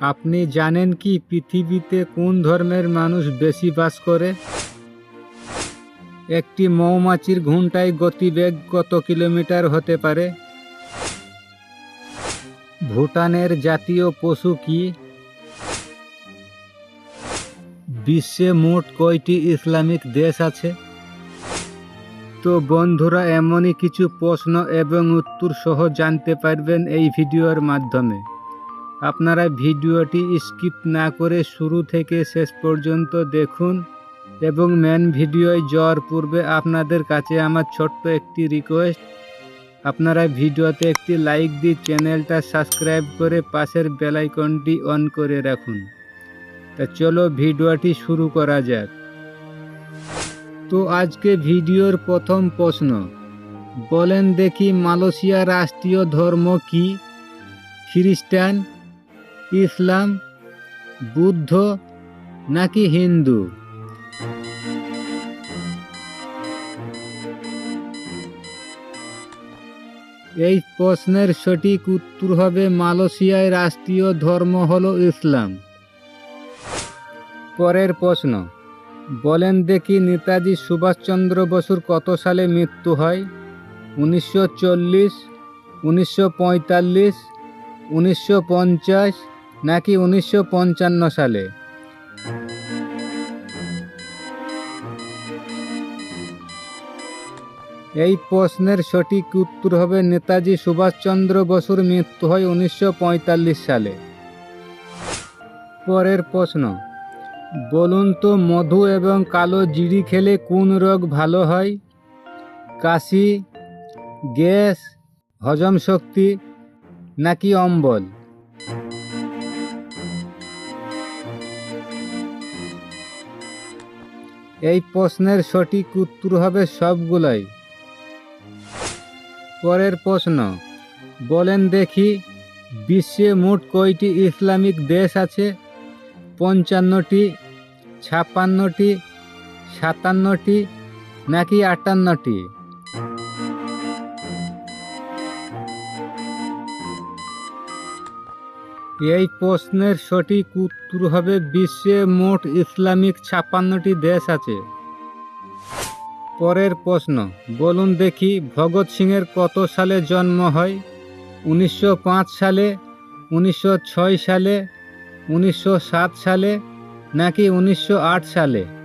আপনি জানেন কি পৃথিবীতে কোন ধর্মের মানুষ বেশি বাস করে? একটি মৌমাছির ঘন্টায় গতিবেগ কত কিলোমিটার হতে পারে? ভুটানের জাতীয় পশু কি? বিশ্বে মোট কয়টি ইসলামিক দেশ আছে? তো বন্ধুরা, এমনই কিছু প্রশ্ন এবং উত্তর সহ জানতে পারবেন এই ভিডিওর মাধ্যমে। আপনারা ভিডিওটি স্কিপ না করে শুরু থেকে শেষ পর্যন্ত দেখুন এবং মেন ভিডিওয় যাওয়ার পূর্বে আপনাদের কাছে আমার ছোট্ট একটি রিকোয়েস্ট আপনারা ভিডিওতে একটি লাইক দিয়ে চ্যানেলটা সাবস্ক্রাইব করে পাশের বেলাইকনটি অন করে রাখুন। তা চলো ভিডিওটি শুরু করা যাক। তো আজকে ভিডিওর প্রথম প্রশ্ন, বলেন দেখি মালয়েশিয়া রাষ্ট্রীয় ধর্ম কি? খ্রিস্টান ইসলাম, বুদ্ধ নাকি হিন্দু? এই প্রশ্নের সঠিক উত্তর হবে মালয়েশিয়ায় রাষ্ট্রীয় ধর্ম হল ইসলাম। পরের প্রশ্ন, বলেন দেখি নেতাজি সুভাষচন্দ্র বসুর কত সালে মৃত্যু হয়? উনিশশো চল্লিশ, উনিশশো পঁয়তাল্লিশ, উনিশশো পঞ্চাশ নাকি উনিশশো পঞ্চান্ন সালে? এই প্রশ্নের সঠিক উত্তর হবে নেতাজি সুভাষচন্দ্র বসুর মৃত্যু হয় উনিশশো পঁয়তাল্লিশ সালে। পরের প্রশ্ন, বলুন তো মধু এবং কালো জিরি খেলে কোন রোগ ভালো হয়? কাশি, গ্যাস, হজম শক্তি নাকি অম্বল? এই প্রশ্নের সঠিক উত্তর হবে সবগুলোই। পরের প্রশ্ন, বলেন দেখি, বিশ্বে মোট কয়টি ইসলামিক দেশ আছে? পঞ্চান্নটি, ছাপ্পান্নটি, সাতান্নটি, নাকি আটান্নটি? এই প্রশ্নের সঠিক উত্তর হবে বিশ্বে মোট ইসলামিক ছাপ্পান্নটি দেশ আছে। পরের প্রশ্ন, বলুন দেখি ভগৎ সিংয়ের কত সালে জন্ম হয়? উনিশশো পাঁচ সালে, উনিশশো ছয় সালে, উনিশশো সাত সালে নাকি উনিশশো আট সালে?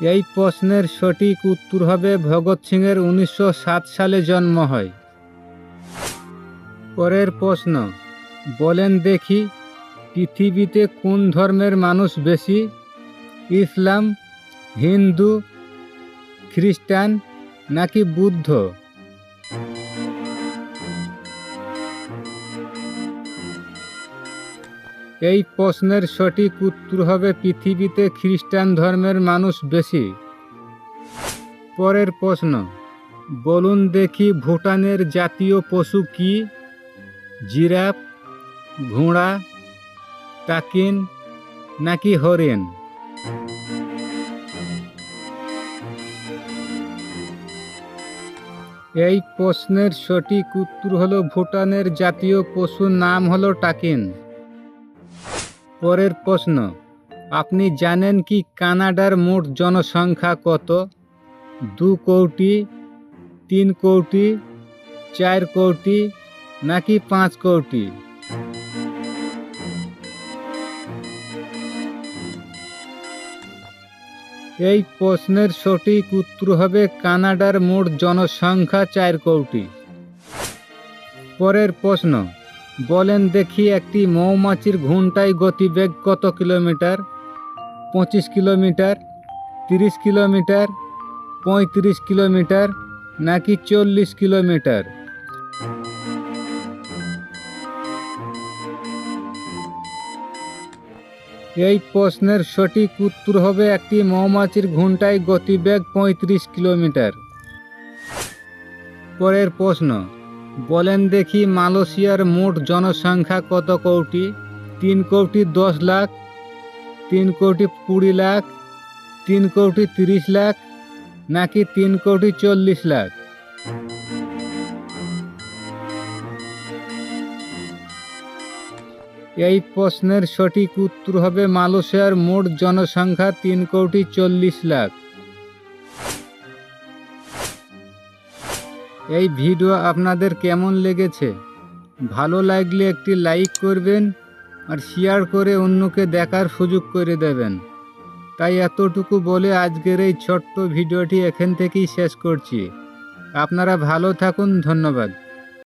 এই প্রশ্নের সঠিক উত্তর হবে ভগৎ সিংয়ের উনিশশো সাত সালে জন্ম হয়। পরের প্রশ্ন, বলেন দেখি, পৃথিবীতে কোন ধর্মের মানুষ বেশি, ইসলাম, হিন্দু, খ্রিস্টান নাকি বুদ্ধ? এই প্রশ্নের সঠিক উত্তর হবে পৃথিবীতে খ্রিস্টান ধর্মের মানুষ বেশি। পরের প্রশ্ন, বলুন দেখি ভুটানের জাতীয় পশু কি? জিরাফ, ঘোড়া টাকিন নাকি হরিণ? এই প্রশ্নের সঠিক উত্তর হলো ভুটানের জাতীয় পশুর নাম হলো টাকিন। পরের প্রশ্ন, আপনি জানেন কি কানাডার মোট জনসংখ্যা কত? দু কোটি, তিন কোটি, চার কোটি, নাকি পাঁচ কোটি? এই প্রশ্নের সঠিক উত্তর হবে কানাডার মোট জনসংখ্যা চার কোটি। পরের প্রশ্ন বলেন দেখি একটি মৌমাছির ঘন্টায় গতিবেগ কত কিলোমিটার? পঁচিশ কিলোমিটার, তিরিশ কিলোমিটার, পঁয়ত্রিশ কিলোমিটার, নাকি চল্লিশ কিলোমিটার? এই প্রশ্নের সঠিক উত্তর হবে একটি মৌমাছির ঘন্টায় গতিবেগ পঁয়ত্রিশ কিলোমিটার। পরের প্রশ্ন। বলেন দেখি মালয়েশিয়ার মোট জনসংখ্যা কত কোটি? তিন কোটি দশ লাখ, তিন কোটি কুড়ি লাখ, তিন কোটি তিরিশ লাখ, নাকি তিন কোটি চল্লিশ লাখ? এই প্রশ্নের সঠিক উত্তর হবে মালয়েশিয়ার মোট জনসংখ্যা তিন কোটি চল্লিশ লাখ। এই ভিডিও আপনাদের কেমন লেগেছে? ভালো লাগলে একটি লাইক করবেন আর শেয়ার করে অন্যকে দেখার সুযোগ করে দেবেন। তাই এতটুকু বলে আজকের এই ছোট্ট ভিডিওটি এখান থেকেই শেষ করছি। আপনারা ভালো থাকুন, ধন্যবাদ।